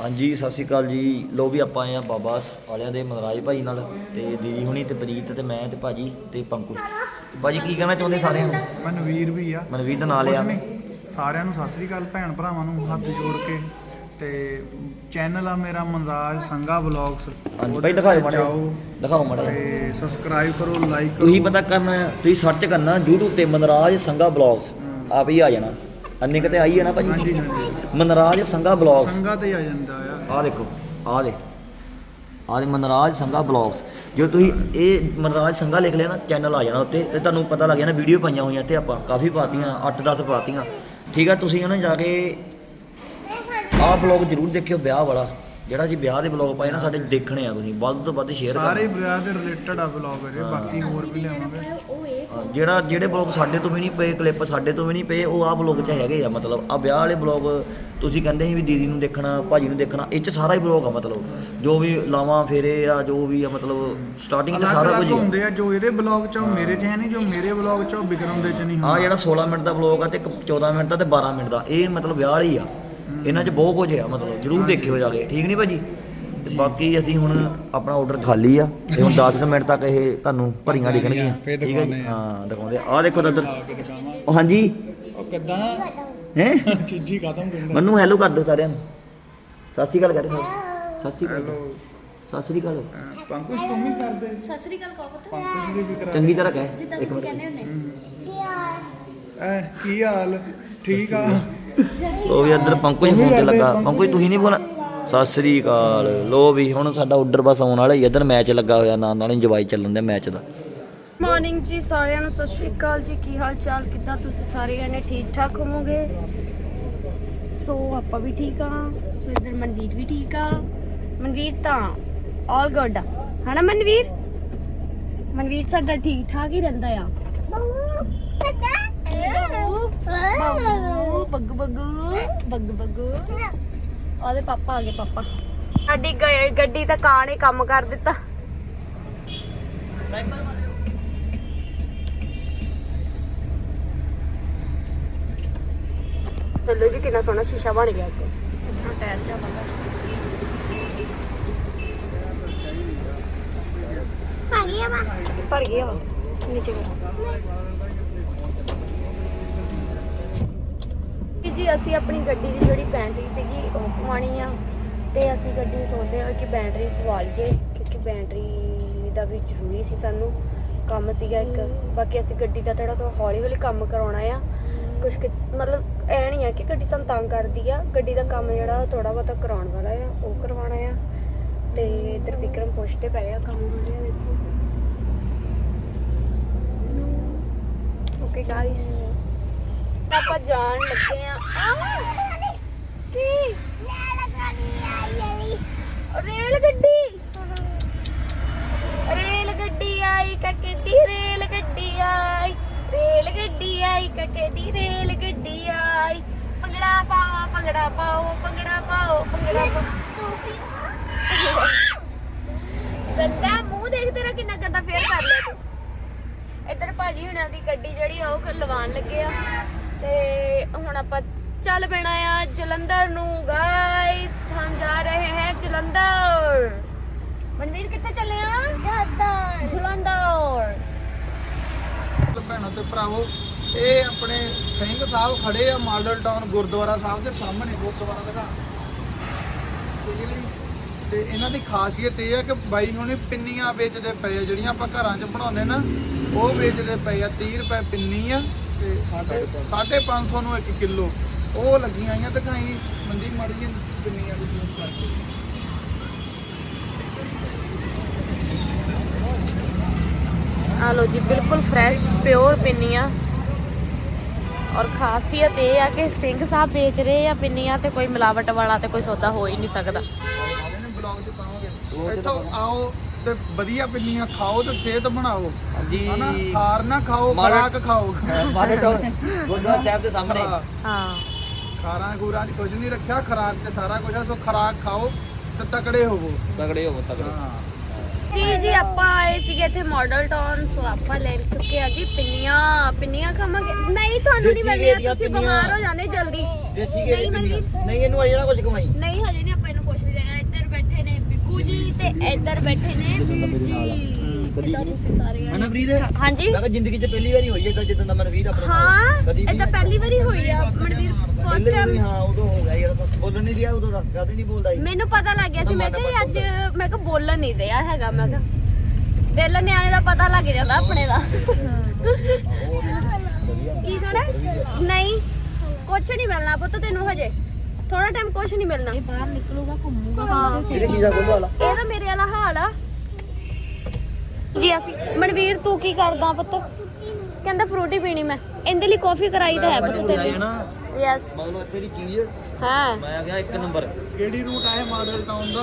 ਹਾਂਜੀ ਸਤਿ ਸ਼੍ਰੀ ਅਕਾਲ ਜੀ। ਲੋ ਵੀ ਆਪਾਂ ਆਏ ਆ ਬਾਬਾ ਵਾਲਿਆਂ ਦੇ ਮਨਰਾਜ ਭਾਈ ਨਾਲ ਤੇ ਦੀਦੀ ਹੁਣੀ ਤੇ ਪ੍ਰੀਤ ਤੇ ਮੈਂ ਤੇ ਭਾਜੀ ਤੇ ਪੰਕੂ ਤੇ ਭਾਜੀ ਕੀ ਕਹਿਣਾ ਚਾਹੁੰਦੇ ਸਾਰਿਆਂ ਨੂੰ? ਮਨਵੀਰ ਵੀ ਆ। ਮਨਵੀਰ ਦਾ ਨਾਂ ਲਿਆ ਕੁਛ ਸਾਰਿਆਂ ਨੂੰ ਸਤਿ ਸ੍ਰੀ ਅਕਾਲ ਭੈਣ ਭਰਾਵਾਂ ਨੂੰ ਹੱਥ ਜੋੜ ਕੇ। ਤੇ ਚੈਨਲ ਆ ਮੇਰਾ ਮਨਰਾਜ ਸੰਗਾ ਵਲੌਗਸ। ਹਾਂਜੀ ਭਾਈ ਦਿਖਾਓ ਮਾੜਾ ਜਾਓ। ਜਿਹਾ। ਦਿਖਾਓ ਮਾੜਾ ਜਿਹਾ। ਤੇ ਸਬਸਕ੍ਰਾਈਬ ਕਰੋ ਲਾਈਕ ਕਰੋ। ਤੁਸੀਂ ਪਤਾ ਕਰਨਾ ਤੁਸੀਂ ਸਰਚ ਕਰਨਾ YouTube ਤੇ ਮਨਰਾਜ ਸੰਗਾ ਬਲੌਗਸ ਆਪ ਹੀ ਆ ਜਾਣਾ। ਅੰਨੇ ਕਿਤੇ ਆਈ ਜਾਣਾ ਹਾਂਜੀ ਭਾਜੀ ਮਨਰਾਜ ਸੰਗਾ ਬਲੌਗਸ ਸੰਗਾ ਤੇ ਆ ਜਾਂਦਾ ਆ। ਆਹ ਦੇਖੋ ਆਹ ਦੇ। ਆਹ ਦੇ ਮਨਰਾਜ ਸੰਗਾ ਬਲੌਗਸ ਜੇ ਤੁਸੀਂ ਇਹ ਮਨਰਾਜ ਸੰਗਾ ਲਿਖ ਲਿਆ ਨਾ ਚੈਨਲ ਆ ਜਾਣਾ ਉੱਤੇ ਤੇ ਤੁਹਾਨੂੰ ਪਤਾ ਲੱਗ ਜਾਣਾ ਵੀਡੀਓ ਪਾਈਆਂ ਹੋਈਆਂ ਤੇ ਆਪਾਂ ਕਾਫੀ ਪਾਤੀਆਂ 8-10 ਪਾਤੀਆਂ। ਠੀਕ ਆ ਤੁਸੀਂ ਉਹਨਾਂ ਜਾ ਕੇ ਆਹ ਬਲੌਗ ਜ਼ਰੂਰ ਦੇਖਿਓ ਵਿਆਹ ਵਾਲਾ। ਜਿਹੜਾ ਜੀ ਵਿਆਹ ਦੇ ਬਲੌਗ ਪਾਏ ਨਾ ਸਾਡੇ ਦੇਖਣੇ ਆ ਤੁਸੀਂ ਵੱਧ ਤੋਂ ਵੱਧ ਸ਼ੇਅਰ ਸਾਰੇ ਕਰੋ ਵਿਆਹ ਦੇ ਰਿਲੇਟਡ ਆ ਵਲੌਗ ਅਜੇ ਬਾਕੀ ਹੋਰ ਵੀ ਲਿਆਵਾਂਗੇ। ਹਾਂ, ਜਿਹੜਾ ਜਿਹੜੇ ਬਲੌਗ ਸਾਡੇ ਤੋਂ ਵੀ ਨਹੀਂ ਪਏ ਕਲਿੱਪ ਸਾਡੇ ਤੋਂ ਵੀ ਨਹੀਂ ਪਏ ਉਹ ਆਹ ਬਲੌਗ 'ਚ ਹੈਗੇ ਆ ਮਤਲਬ ਆ ਵਿਆਹ ਵਾਲੇ ਬਲੌਗ ਤੁਸੀਂ ਕਹਿੰਦੇ ਸੀ ਵੀ ਦੀਦੀ ਨੂੰ ਦੇਖਣਾ ਭਾਜੀ ਨੂੰ ਦੇਖਣਾ ਇਹ 'ਚ ਸਾਰਾ ਹੀ ਬਲੌਗ ਆ ਮਤਲਬ ਜੋ ਵੀ ਲਾਵਾਂ ਫੇਰੇ ਆ ਜੋ ਵੀ ਆ ਮਤਲਬ ਸਟਾਰਟਿੰਗ 'ਚ ਸਾਰਾ ਕੁਝ ਹੀ ਆ। ਹੁੰਦੇ ਆ ਜੋ ਇਹਦੇ ਵਲੌਗ ਚ ਆ, ਉਹ ਮੇਰੇ ਚ ਹੈ ਨਹੀਂ ਜੋ ਮੇਰੇ ਵਲੌਗ ਚ ਆ, ਉਹ ਵਿਕਰਮ ਦੇ ਚ ਨਹੀਂ ਆ ਹੁੰਦਾ। ਜਿਹੜਾ 16 ਮਿੰਟ ਦਾ ਬਲੌਗ ਆ ਤੇ ਇੱਕ 14 ਮਿੰਟ ਦਾ ਤੇ 12 ਮਿੰਟ ਦਾ ਇਹ ਮਤਲਬ ਵਿਆਹ ਵਾਲੀ ਆ। ਇਹਨਾਂ 'ਚ ਬਹੁਤ ਕੁਝ ਆ ਮਤਲਬ ਜਰੂਰ ਦੇਖਿਓ ਜਾ ਕੇ। ਠੀਕ ਨਹੀਂ ਭਾਜੀ? ਤੇ ਬਾਕੀ ਅਸੀਂ ਹੁਣ ਆਪਣਾ ਆਰਡਰ ਖਾਲੀ ਆ ਤੇ ਹੁਣ 10 ਕੁ ਮਿੰਟ ਤੱਕ ਇਹ ਤੁਹਾਨੂੰ ਭਰੀਆਂ ਦਿਖਣਗੀਆਂ। ਫੇਰ ਠੀਕ ਹੈ ਜੀ? ਦਿਖਾਉਂਦੇ ਆ। ਹਾਂ ਦਿਖਾਉਂਦੇ ਆ। ਦੇਖੋ ਤਾਂ ਇੱਧਰ ਉਹ ਹਾਂਜੀ? ਉਹ ਕਿੱਦਾਂ? ਹੈ? ਚੀਜੀ ਖਤਮ ਕਹਿੰਦਾ ਮੈਨੂੰ ਹੈਲੋ ਕਰ ਦਿਓ ਸਾਰਿਆਂ ਨੂੰ। ਸਤਿ ਸ਼੍ਰੀ ਅਕਾਲ ਕਰੇ ਸਤਿ ਸ਼੍ਰੀ ਅਕਾਲ। ਹੈਲੋ ਸਤਿ ਸ਼੍ਰੀ ਅਕਾਲ। ਪੰਕੁਸ਼ ਤੂੰ ਵੀ ਕਰਦੇ ਸਤਿ ਸ੍ਰੀ ਅਕਾਲ ਕਹੋ ਪੰਕੁਸ਼ ਦੀ ਵੀ ਕਰਾ ਚੰਗੀ ਤਰ੍ਹਾਂ ਕਹਿ। ਜਿੱਦਾਂ ਇੱਕ ਤੁਸੀਂ ਮਿੰਟ। ਕਹਿੰਦੇ ਹੁੰਦੇ। ਐ ਕੀ ਹਾਲ? ਠੀਕ ਆ? ਲੋ ਵੀ ਇੱਧਰ ਪੰਕੂ ਜੀ ਫੋਨ ਤੇ ਲੱਗਾ। ਪੰਕੂ ਜੀ ਤੁਸੀਂ ਨਹੀਂ ਬੋਲਣਾ? ਸਤਿ ਸ਼੍ਰੀ ਅਕਾਲ। ਲੋ ਵੀ ਹੁਣ ਸਾਡਾ ਆਰਡਰ ਬਸ ਆਉਣ ਵਾਲਾ ਹੀ ਇੱਧਰ ਮੈਚ ਲੱਗਾ ਹੋਇਆ ਨਾਲ ਨਾਲ ਇੰਜੋਏ ਚੱਲਣ ਦਾ ਮੈਚ ਦਾ। ਮਾਰਨਿੰਗ ਜੀ ਸਾਰਿਆਂ ਨੂੰ ਸਤਿ ਸ਼੍ਰੀ ਅਕਾਲ ਜੀ। ਕੀ ਹਾਲ ਚਾਲ ਕਿੱਦਾਂ ਤੁਸੀਂ ਸਾਰੇ ਜਣੇ? ਠੀਕ ਠਾਕ ਹੋਵੋਗੇ? ਸੋ ਆਪਾਂ ਵੀ ਠੀਕ ਆ ਸੋ ਇਧਰ ਮਨਵੀਰ ਵੀ ਠੀਕ ਆ। ਮਨਵੀਰ ਤਾਂ ਆਲ ਗੁੱਡ ਆ। ਹਨਾ ਮਨਵੀਰ? ਮਨਵੀਰ ਸਾਡਾ ਠੀਕ ਠਾਕ ਹੀ ਰਹਿੰਦਾ ਆ। ਬੱਗੂ ਬੱਗੂ ਬੱਗੂ। ਬੱਗੂ ਬੱਗੂ ਉਹਦੇ ਪਾਪਾ ਆ ਗਏ ਪਾਪਾ। ਸਾਡੀ ਗ- ਗੱਡੀ ਤਾਂ ਕਾਂ ਨੇ ਕੰਮ ਕਰ ਦਿੱਤਾ। ਚੱਲੋ ਜੀ ਕਿੰਨਾ ਸੋਹਣਾ ਸ਼ੀਸ਼ਾ ਬਣ ਗਿਆ ਅੱਗੇ। ਇਧਰੋਂ ਟਾਇਰ ਜਾ ਬੰਦਾ ਭਰ ਗਿਆ ਵਾ ਨੀਚੇ। ਕਿ ਜੀ, ਅਸੀਂ ਆਪਣੀ ਗੱਡੀ ਦੀ ਜਿਹੜੀ ਬੈਟਰੀ ਸੀਗੀ, ਉਹ ਪਵਾਉਣੀ ਆ। ਤੇ ਅਸੀਂ ਗੱਡੀ ਸੋਚਦੇ ਹਾਂ ਕਿ ਬੈਟਰੀ ਪਵਾ ਲਈਏ ਕਿਉਂਕਿ ਬੈਟਰੀ ਦਾ ਵੀ ਜ਼ਰੂਰੀ ਸੀ ਸਾਨੂੰ, ਕੰਮ ਸੀਗਾ ਇੱਕ। ਬਾਕੀ ਅਸੀਂ ਗੱਡੀ ਦਾ ਥੋੜਾ ਤੋਂ ਹੌਲੀ ਹੌਲੀ ਕੰਮ ਕਰਾਉਣਾ ਆ। ਕੁਝ ਕੁ- ਮਤਲਬ ਐ ਨਹੀਂ ਆ ਕਿ ਗੱਡੀ ਸਾਨੂੰ ਤੰਗ ਕਰਦੀ ਆ। ਗੱਡੀ ਦਾ ਕੰਮ ਜਿਹੜਾ ਥੋੜਾ ਬਹੁਤਾ ਕਰਾਉਣ ਵਾਲਾ ਆ, ਉਹ ਕਰਵਾਉਣਾ ਆ। ਤੇ ਇਧਰ ਵਿਕਰਮ ਪੁੱਛਦੇ ਪਏ ਆ ਕੰਮ ਹੋ ਰਿਹਾ ਦੇਖੋ ਓਕੇ ਗਾਇਸ ਆਪਾਂ ਜਾਣ ਲੱਗੇ ਆ। ਕੀ ਰੇਲ ਗੱਡੀ। ਰੇਲ ਗੱਡੀ ਆਈ ਕਾਕੇ ਦੀ ਰੇਲ ਗੱਡੀ ਆਈ। ਰੇਲ ਗੱਡੀ ਆਈ ਕਾਕੇ ਦੀ ਰੇਲ ਗੱਡੀ ਆਈ। ਭੰਗੜਾ ਪਾਓ ਭੰਗੜਾ ਪਾਓ ਭੰਗੜਾ ਪਾਓ ਭੰਗੜਾ ਪਾਓ। ਗੰਦਾ ਮੂੰਹ ਦੇਖ ਤੇਰਾ ਕਿੰਨਾ ਗੰਦਾ ਫੇਰ ਕਰ ਲਿਆ ਤੂੰ। ਇੱਧਰ ਭਾਜੀ ਹੁਣਾਂ ਦੀ ਗੱਡੀ ਜਿਹੜੀ ਆ ਉਹ ਲਵਾਉਣ ਲੱਗੇ ਆ। ਤੇ ਹੁਣ ਆਪਾਂ ਚੱਲ ਪੈਣਾ ਆ ਜਲੰਧਰ ਨੂੰ ਗਾਇਸ ਹਮ ਜਾ ਰਹੇ ਹਾਂ ਜਲੰਧਰ। ਮਨਵੀਰ ਕਿੱਥੇ ਚੱਲੇ ਆ? ਜਲੰਧਰ। ਜਲੰਧਰ। ਤੇ ਭੈਣਾਂ ਤੇ ਭਰਾਵੋ ਇਹ ਆਪਣੇ ਸਿੰਘ ਸਾਹਿਬ ਖੜੇ ਆ ਮਾਡਲ ਟਾਊਨ ਗੁਰਦੁਆਰਾ ਸਾਹਿਬ ਦੇ ਸਾਹਮਣੇ ਗੁਰਦੁਆਰਾ ਦਿਖਾ ਠੀਕ ਹੈ ਜੀ? ਤੇ ਇਹਨਾਂ ਦੀ ਖਾਸੀਅਤ ਇਹ ਆ ਕਿ ਬਾਈ ਹੁਣੇ ਪਿੰਨੀਆਂ ਵੇਚਦੇ ਪਏ ਆ ਜਿਹੜੀਆਂ ਆਪਾਂ ਘਰਾਂ 'ਚ ਬਣਾਉਂਦੇ ਨਾ ਉਹ ਵੇਚਦੇ ਪਏ ਆ 30 ਰੁਪਏ ਪਿੰਨੀ ਆ। ਤੇ 550 ਨੂੰ 1 ਕਿਲੋ। ਉਹ ਲੱਗੀਆਂ ਆਈਆਂ ਤੇ ਕਹੀਂ ਮੰਦੀ ਮਾੜੀ ਜਿਹੀ ਪਿੰਨੀਆਂ ਦੀ ਜੂਸ ਕਰਕੇ। ਆ ਲੋ ਜੀ ਬਿਲਕੁਲ ਫਰੈਸ਼ ਪਿਓਰ ਪਿੰਨੀਆਂ। ਔਰ ਖਾਸੀਅਤ ਇਹ ਆ ਕਿ ਸਿੰਘ ਸਾਹਿਬ ਵੇਚ ਰਹੇ ਆ ਪਿੰਨੀਆਂ ਤੇ ਕੋਈ ਮਿਲਾਵਟ ਵਾਲਾ ਤੇ ਕੋਈ ਸੌਦਾ ਹੋ ਹੀ ਨਹੀਂ ਸਕਦਾ। ਆਓ ਤੇ ਵਧੀਆ ਪਿੰਨੀਆਂ ਖਾਓ ਤੇ ਸਿਹਤ ਬਣਾਓ। ਹਨਾ? ਖਾਰ ਨਾ ਖਾਓ ਮਾੜਾ- ਖਰਾਕ ਖਾਓ। ਮਾਡੇ ਟਾਊਨ ਗੁਰਦੁਆਰਾ ਸਾਹਿਬ ਦੇ ਸਾਹਮਣੇ। ਹਾਂ, ਹਾਂ। ਖਾਰਾਂ ਖੂਰਾਂ 'ਚ ਕੁਝ ਨਹੀਂ ਰੱਖਿਆ ਖਰਾਕ 'ਚ ਸਾਰਾ ਕੁਝ ਆ ਸੋ ਖਰਾਕ ਖਾਓ ਤੇ ਤਕੜੇ ਹੋਵੋ। ਤਗੜੇ ਹੋ ਤਗੜੇ ਹਾਂ। ਜੀ ਜੀ ਆਪਾਂ ਆਏ ਸੀਗੇ ਇੱਥੇ ਮਾਡਲ ਟਾਊਨ ਸੋ ਆਪਾਂ ਲੈ ਚੁੱਕੇ ਆ ਜੀ ਪਿੰਨੀਆਂ। ਪਿੰਨੀਆਂ ਖਾਵਾਂਗੇ। ਨਹੀਂ ਤੁਹਾਨੂੰ ਨਹੀਂ ਦੇਸੀ ਦੀਆਂ ਤੁਸੀਂ। ਬਿਮਾਰ ਹੋ ਜਾਣੇ ਜਲਦੀ। ਦੇਸੀ ਨਹੀਂ, ਪਿੰਨੀਆਂ। ਨਹੀਂ। ਇਹਨੂੰ ਅਜੇ ਨਾ ਕੁਝ ਕਮਾਈ ਨਹੀਂ ਹਜੇ ਨਹੀਂ ਆਪਾਂ ਇਹਨੂੰ ਕੁਝ ਵੀ ਦੇਣਾ। ਬਿੱਕੂ ਜੀ ਤੇ ਇੱਧਰ ਬੈਠੇ ਨੇ। ਵੀਰ ਜੀ ਕਦੀ ਤੁਸੀਂ ਸਾਰੇ ਹਨਾ ਪ੍ਰੀਤ ਹਾਂਜੀ। ਮੈਂ ਕਿਹਾ ਜ਼ਿੰਦਗੀ 'ਚ ਪਹਿਲੀ ਵਾਰੀ ਹੋਈ ਏਦਾਂ ਜਿੱਦਾਂ ਦਾ ਮਨਵੀਰ ਆਪਣੇ। ਹਾਂ ਕਦੀ ਇਹ ਤਾਂ ਵੀ ਪਹਿਲੀ ਵਾਰੀ ਹੋਈ ਆ ਮਨਵੀਰ ਫਸਟ ਪਹਿਲੇ ਟਾਈਮ ਵੀ ਹਾਂ ਉਦੋਂ ਹੋ ਗਿਆ ਯਾਰ ਬਸ ਬੋਲਣ ਨਹੀਂ ਦਿਆ ਉਦੋਂ ਦਾ ਕਦੇ ਨਹੀਂ ਬੋਲਦਾ ਸੀ। ਮੈਨੂੰ ਪਤਾ ਲੱਗ ਗਿਆ ਸੀ ਮੈਂ ਕਿਹਾ ਇਹ ਅੱਜ ਮੈਂ ਕਿਹਾ ਬੋਲਣ ਨਹੀਂ ਦਿਆ ਹੈਗਾ ਮੈਂ ਕਿਹਾ। ਦਿਲ ਨਿਆਣੇ ਦਾ ਪਤਾ ਲੱਗ ਜਾਂਦਾ ਆਪਣੇ ਦਾ। ਕੀ ਖਾਣਾ ਨਹੀਂ ਕੁਝ ਨਹੀਂ ਮਿਲਣਾ ਪੁੱਤ ਤੈਨੂੰ ਹਜੇ। ਥੋੜਾ ਟਾਈਮ ਕੁਝ ਨਹੀਂ ਮਿਲਣਾ। ਇਹ ਬਾਹਰ ਨਿਕਲੂਗਾ ਘੁੰਮੂਗਾ ਹਾਂ ਕਿਹੜੀ ਚੀਜ਼ਾਂ ਖੋਲੋ ਵਾਲਾ? ਇਹ ਤਾਂ ਮੇਰੇ ਵਾਲਾ ਹਾਲ ਆ। ਜੀ ਅਸੀਂ ਮਨਵੀਰ ਤੂੰ ਕੀ ਕਰਦਾ ਪੁੱਤ? ਕਹਿੰਦਾ ਫਰੂਟੀ ਪੀਣੀ ਮੈਂ। ਇਹਦੇ ਲਈ ਕਾਫੀ ਕਰਾਈ ਤਾਂ ਹੈ ਪੁੱਤ ਤੇਰੀ। ਯੈਸ ਮਤਲਬ ਇੱਥੇ ਦੀ ਚੀਜ਼ ਹਾਂ। ਮੈਂ ਆ ਗਿਆ ਇੱਕ ਨੰਬਰ ਕਿਹੜੀ ਰੂਟ ਆਏ ਮਾਡਲ ਟਾਊਨ ਦਾ?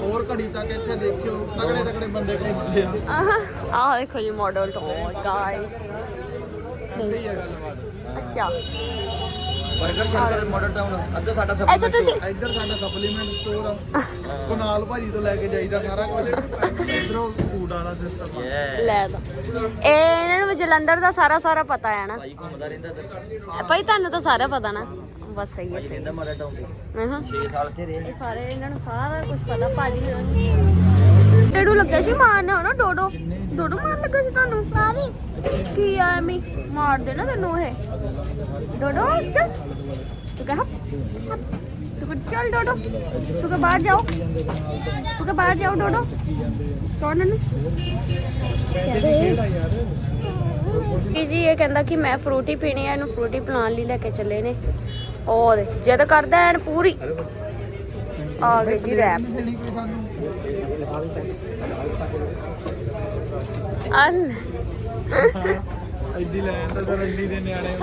ਹੋਰ ਘੜੀ ਤੱਕ ਇੱਥੇ ਦੇਖਿਓ ਤਗੜੇ ਤਗੜੇ ਬੰਦੇ ਘੁੰਮਦੇ ਆ। ਆਹ। ਆਹ ਦੇਖੋ ਜੀ ਮਾਡਲ ਟਾਊਨ ਗਾਇਸ ਅੱਛਾ। 버ਗਰ ਸ਼ਰਕਰ ਮਾਡਲ ਟਾਊਨ ਅੱਧਾ ਸਾਡਾ ਸਭ ਇੱਥੇ ਤੁਸੀਂ ਇੱਧਰ ਸਾਡਾ ਸਪਲੀਮੈਂਟ ਸਟੋਰ ਆ। ਕੁਨਾਲ ਭਾਜੀ ਤੋਂ ਲੈ ਕੇ ਜਾਈਦਾ ਸਾਰਾ ਕੁਝ ਇਧਰੋਂ ਫੂਡ ਵਾਲਾ ਸਿਸਟਮ ਆ। ਲੈ ਦੋ ਇਹ ਇਹਨਾਂ ਨੂੰ ਜਲੰਧਰ ਦਾ ਸਾਰਾ ਸਾਰਾ ਪਤਾ ਹੈ ਨਾ। ਭਾਈ ਘੁੰਮਦਾ ਰਹਿੰਦਾ ਤੇ ਭਾਈ ਤੁਹਾਨੂੰ ਤਾਂ ਸਾਰਾ ਪਤਾ ਨਾ। ਬਸ ਸਹੀ ਹੈ। ਭਾਈ ਸਹੀ ਰਹਿੰਦਾ ਮਾਡਲ ਟਾਊਨ ਤੇ। ਹਾਂ। 6 ਸਾਲ ਤੇ ਰਹੇ ਇਹ ਸਾਰੇ ਇਹਨਾਂ ਨੂੰ ਸਾਰਾ ਕੁਝ ਪਤਾ। ਭਾਜੀ ਨੂੰ ਡੇਡੂ ਲੱਗਾ ਸੀ ਮਾਰਨ ਨਾ ਡੋਡੋ? ਡੋਡੋ ਮਾਰਨ ਲੱਗਾ ਸੀ ਤੁਹਾਨੂੰ? ਭਾਬੀ ਕੀ ਆ ਐਮੀ? ਮਾਰ ਦੇ ਨਾ ਤੈਨੂੰ ਇਹ ਡੋਡੋ ਚੱਲ। ਤੂੰ ਕਹ ਤੂੰ ਕਹਿ, ਚੱਲ ਡੋਡੋ। ਤੂੰ ਕਹ ਬਾਹਰ ਜਾਓ। ਤੂੰ ਕਹ ਬਾਹਰ ਜਾਓ ਡੋਡੋ। ਕੌਣ ਨੂੰ ਜੀ ਜੀ ਇਹ ਕਹਿੰਦਾ ਕਿ ਮੈਂ ਫਰੂਟੀ ਪੀਣੀ ਹੈ ਇਹਨੂੰ ਫਰੂਟੀ ਪਿਲਾਉਣ ਲਈ ਲੈ ਕੇ ਚੱਲੇ ਨੇ। ਉਹ ਦੇ ਜਦ ਕਰਦਾ ਐਨ ਪੂਰੀ। ਆ ਗਈ ਜੀ ਰੈਪ ਦੇਣੀ ਅਲ ਐਡੀ ਲੈ ਜਾਂਦਾ ਸਰ ਐਡੀ ਦੇ ਨਿਆਣੇ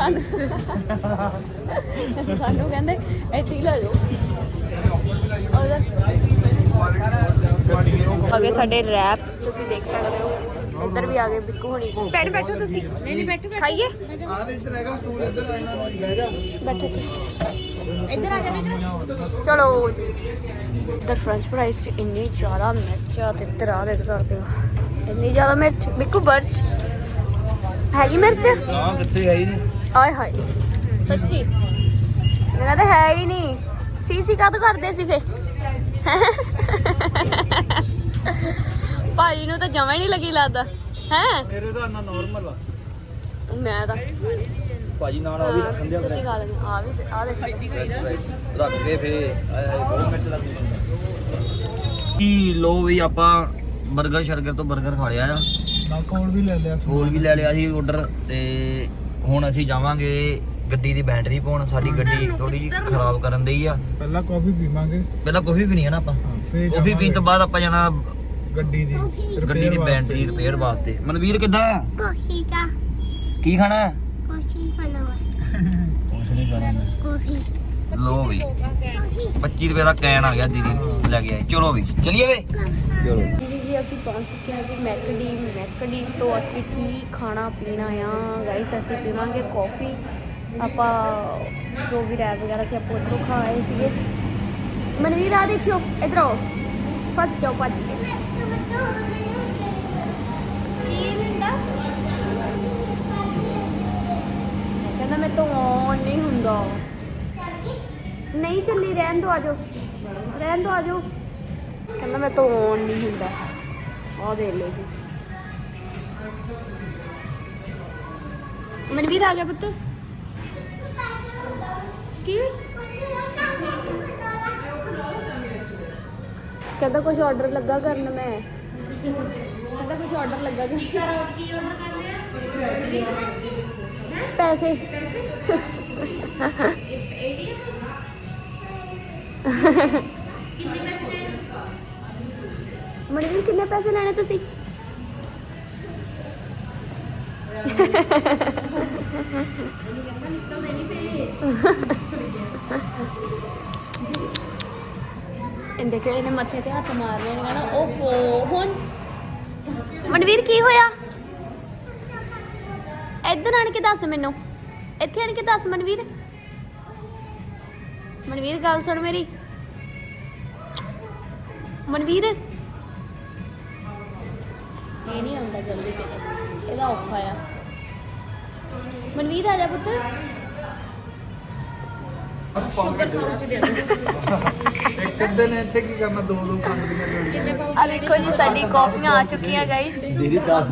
ਸਾਨੂੰ ਕਹਿੰਦੇ ਇੱਥੇ ਹੀ ਲੈ ਜਾਓ। ਆ ਗਏ ਸਾਡੇ ਰੈਪ। ਤੁਸੀਂ ਦੇਖ ਸਕਦੇ ਹੋ। ਇੱਧਰ ਵੀ ਆ ਗਏ ਬਿੱਕੂ ਹੋਣੀ। ਬੈਠ ਬੈਠੋ ਤੁਸੀਂ। ਨਹੀਂ ਨਹੀਂ ਬੈਠੋ ਖਾਈਏ? ਆਹ ਤੇ ਇੱਧਰ ਹੈਗਾ ਸਟੂਲ ਇੱਧਰ ਆ ਇਹਨਾਂ ਨੂੰ ਲੈ ਜਾ। ਬੈਠੋ। ਇੱਧਰ ਆ ਜਾ ਚਲੋ ਜੀ। ਇੱਧਰ ਫ੍ਰੈਂਚ ਫ੍ਰਾਈਜ਼ 'ਚ ਇੰਨੀ ਜ਼ਿਆਦਾ ਮਿਰਚ ਆ ਤੇ ਇੱਧਰ ਆ ਦੇਖ ਸਕਦੇ ਹੋ। ਇੰਨੀ ਜ਼ਿਆਦਾ ਮਿਰਚ ਬਿੱਕੂ ਬਰਚ ਹੈਗੀ ਮਿਰਚ? ਹਾਂ ਕਿੱਥੇ ਆਈ ਨੇ ਆਏ ਹਾਏ ਸੱਚੀ। ਇਹਨਾਂ ਤਾਂ ਹੈ ਹੀ ਨਹੀਂ। ਸੀਸੀ ਕਦ ਕਰਦੇ ਸੀ ਫੇ? ਭਾਜੀ ਨੂੰ ਤਾਂ ਜਮਾ ਹੀ ਨਹੀਂ ਲੱਗੀ ਲੱਗਦਾ। ਹੈ? ਮੇਰੇ ਦਾ ਨਾ ਨਾਰਮਲ ਆ। ਮੈਂ ਤਾਂ ਭਾਜੀ ਨਾਲ ਆ ਵੀ ਖੰਦਿਆ ਤੁਸੀਂ ਖਾ ਲੈਂਦੇ ਆ ਵੀ ਆ ਦੇਖ। ਰੱਖ ਕੇ ਫੇ ਬਹੁਤ ਮਿਰਚ ਲੱਗਦੀ ਕੀ ਲੋ ਵੀ ਆਪਾਂ 버ਗਰ ਸ਼ਰਗਰ ਤੋਂ 버ਗਰ ਖਾ ਲਿਆ ਆ। ਕੋਲ ਵੀ ਲੈ ਲਿਆ ਫੋਲ ਵੀ ਲੈ ਲਿਆ ਸੀ ਆਰਡਰ ਤੇ ਹੁਣ ਅਸੀਂ ਜਾਵਾਂਗੇ ਗੱਡੀ ਦੀ ਬੈਟਰੀ ਪਾਉਣ। ਸਾਡੀ ਗੱਡੀ ਥੋੜੀ ਜਿਹੀ ਖਰਾਬ ਕਰਨ ਦਈ ਆ। ਪਹਿਲਾਂ ਕਾਫੀ ਪੀਵਾਂਗੇ। ਪਹਿਲਾਂ ਕਾਫੀ ਪੀਣੀ ਹੈ ਨਾ ਆਪਾਂ। ਕਾਫੀ ਪੀਣ ਤੋਂ ਬਾਅਦ ਆਪਾਂ ਜਾਣਾ ਗੱਡੀ ਦੀ ਗੱਡੀ ਦੀ ਬੈਟਰੀ ਰਿਪੇਅਰ ਵਾਸਤੇ। ਮਨਵੀਰ ਕਿੱਦਾਂ ਕੋਫੀ ਖਾਣਾ ਕੁਛ ਨਹੀਂ ਖਾਣਾ ਕੋਫੀ ਲੋ ਵੀ। 25 ਰੁਪਏ ਦਾ ਕੈਨ ਆ ਗਿਆ ਦੀਦੀ ਲੈ ਕੇ ਆਏ। ਚਲੋ ਵੀ ਚਲਿਏ ਵੇ। ਚਲੋ। ਜੀ ਜੀ ਅਸੀਂ ਪਹੁੰਚ ਚੁੱਕੇ ਹਾਂ ਜੀ ਮੈਕਡੀ। ਮੈਕਡੀ ਤੋਂ ਅਸੀਂ ਕੀ ਖਾਣਾ ਪੀਣਾ ਆ? ਗਾਈਸ ਅਸੀਂ ਪੀਵਾਂਗੇ ਕਾਫੀ ਆਪਾਂ ਜੋ ਵੀ ਰੈਪ ਵਗੈਰਾ ਸੀ ਆਪਾਂ ਉੱਧਰੋਂ ਸੀਗੇ। ਮਨਵੀਰ ਆ ਦੇਖਿਓ ਇਧਰ ਆਓ। ਭੱਜ ਜਾਓ ਭੱਜ ਨਹੀਂ ਨਹੀਂ ਚੱਲੀ, ਰਹਿਣ ਦੋ ਆਜੋ ਰਹਿਣ ਦੋ ਆਜੋ ਕਹਿੰਦਾ ਮੈਂ ਤੋਂ ਆਨ ਨਹੀਂ ਹੁੰਦਾ। ਆ ਦੇ ਲੈ ਜੀ। ਮਨਵੀਰ ਆ ਗਿਆ ਪੁੱਤ। ਕੀ? ਕਹਿੰਦਾ ਕੁਝ ਆਰਡਰ ਲੱਗਾ ਕਰਨ ਮੈਂ। ਕਹਿੰਦਾ ਕੁਝ ਆਰਡਰ ਲੱਗਾ ਕਰਨ। ਕੀ ਆਰਡਰ ਕਰਨੇ ਆ ਪੈਸੇ। ਮਨਵੀਰ, ਕਿੰਨੇ ਪੈਸੇ ਲੈਣੇ ਤੁਸੀਂ? ਇਹਦੇ ਕਿ ਇਹਨੇ ਮੱਥੇ ਤੇ ਹੱਥ ਮਾਰਨੇ ਨੇ ਨਾ ਓਹੋ, ਹੁਣ ਮਨਵੀਰ, ਕੀ ਹੋਇਆ? ਇੱਧਰ ਆਣ ਕੇ ਦੱਸ ਮੈਨੂੰ। ਇੱਥੇ ਆਣ ਕੇ ਦੱਸ ਮਨਵੀਰ। ਮਨਵੀਰ ਗੱਲ ਸੁਣ ਮੇਰੀ। ਮਨਵੀਰ। ਇਹ ਨਹੀਂ ਆਉਂਦਾ ਜਲਦੀ ਕਿਤੇ ਇਹਦਾ ਔਖਾ ਆ। ਮਨਵੀਰ ਆ ਜਾ ਪੁੱਤ। ਇੱਕ ਅੱਧੇ ਨੇ ਇੱਥੇ ਕੀ ਕਰਨਾ? ਦੋ ਦੋ ਕੰਮ ਦੀਆਂ ਜੋੜੀਆਂ ਆ। ਦੇਖੋ ਜੀ ਸਾਡੀ ਕਾਫੀਆਂ ਆ ਚੁੱਕੀਆਂ ਗਾਇਸ ਦੀਦੀ 10